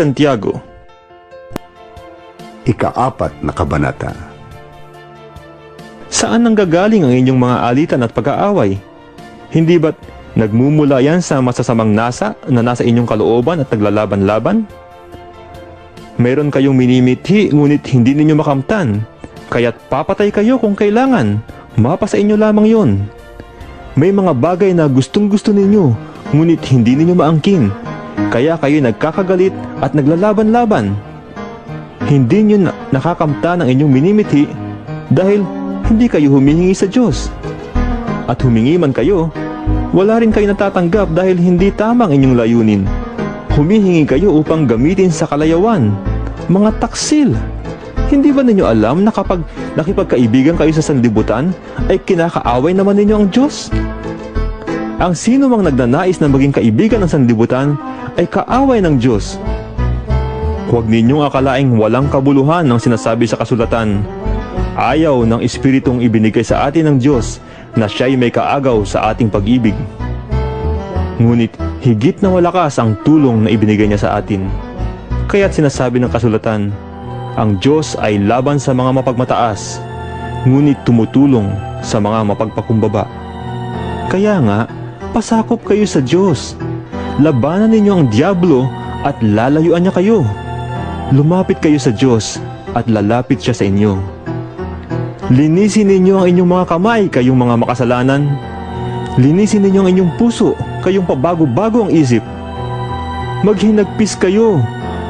Santiago. Ikaapat na kabanata. Saan nanggagaling ang inyong mga alitan at pag-aaway? Hindi ba't nagmumula yan sa masasamang nasa na nasa inyong kalooban at naglalaban-laban? Meron kayong minimithi ngunit hindi ninyo makamtan, kaya't papatay kayo kung kailangan. Mapa sa inyo lamang yon. May mga bagay na gustong gusto ninyo, ngunit hindi ninyo maangkin. Kaya kayo nagkakagalit at naglalaban-laban. Hindi nyo na nakakamta ng inyong minimithi dahil hindi kayo humihingi sa Diyos. At humingi man kayo, wala rin kayo natatanggap dahil hindi tamang inyong layunin. Humihingi kayo upang gamitin sa kalayawan. Mga taksil. Hindi ba ninyo alam na kapag nakipagkaibigan kayo sa sanlibutan, ay kinakaaway naman ninyo ang Diyos? Ang sino mang nagnanais na maging kaibigan ng sanlibutan ay kaaway ng Diyos. Huwag ninyong akalaing walang kabuluhan ng sinasabi sa kasulatan. Ayaw ng Espiritong ibinigay sa atin ng Diyos na siya'y may kaagaw sa ating pag-ibig. Ngunit higit na malakas ang tulong na ibinigay niya sa atin. Kaya't sinasabi ng kasulatan, ang Diyos ay laban sa mga mapagmataas, ngunit tumutulong sa mga mapagpakumbaba. Kaya nga, pasakop kayo sa Diyos. Labanan ninyo ang Diablo at lalayuan niya kayo. Lumapit kayo sa Diyos at lalapit siya sa inyo. Linisin ninyo ang inyong mga kamay, kayong mga makasalanan. Linisin ninyo ang inyong puso, kayong pabago-bago ang isip. Maghinagpis kayo,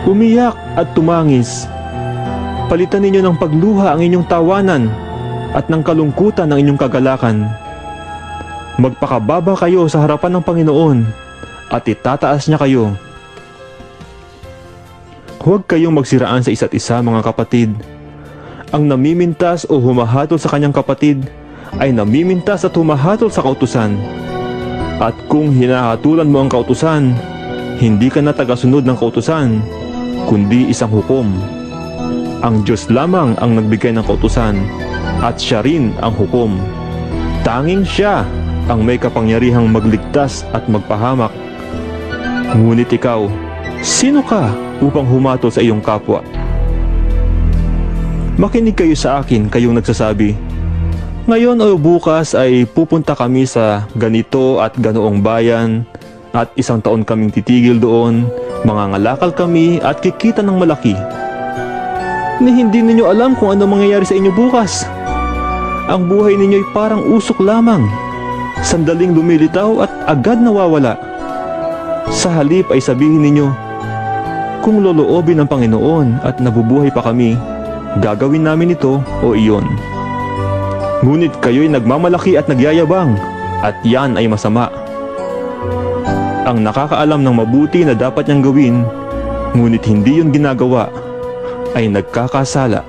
umiyak at tumangis. Palitan ninyo ng pagluha ang inyong tawanan at ng kalungkutan ng inyong kagalakan. Magpakababa kayo sa harapan ng Panginoon at itataas niya kayo. Huwag kayong magsiraan sa isa't isa mga kapatid. Ang namimintas o humahatol sa kanyang kapatid ay namimintas at humahatol sa kautusan. At kung hinahatulan mo ang kautusan, hindi ka na tagasunod ng kautusan, kundi isang hukom. Ang Diyos lamang ang nagbigay ng kautusan at siya rin ang hukom. Tanging siya ang may kapangyarihang magligtas at magpahamak. Ngunit ikaw, sino ka upang humatol sa iyong kapwa? Makinig kayo sa akin, kayong nagsasabi, Ngayon o bukas ay pupunta kami sa ganito at ganoong bayan at isang taon kaming titigil doon, mangangalakal kami at kikita ng malaki. Ni hindi ninyo alam kung ano mangyayari sa inyo bukas. Ang buhay ninyo ay parang usok lamang. Sandaling lumilitaw at agad nawawala. Sa halip ay sabihin ninyo, kung loloobin ng Panginoon at nabubuhay pa kami, gagawin namin ito o iyon. Ngunit kayo'y nagmamalaki at nagyayabang, at yan ay masama. Ang nakakaalam ng mabuti na dapat niyang gawin, ngunit hindi yun ginagawa, ay nagkakasala.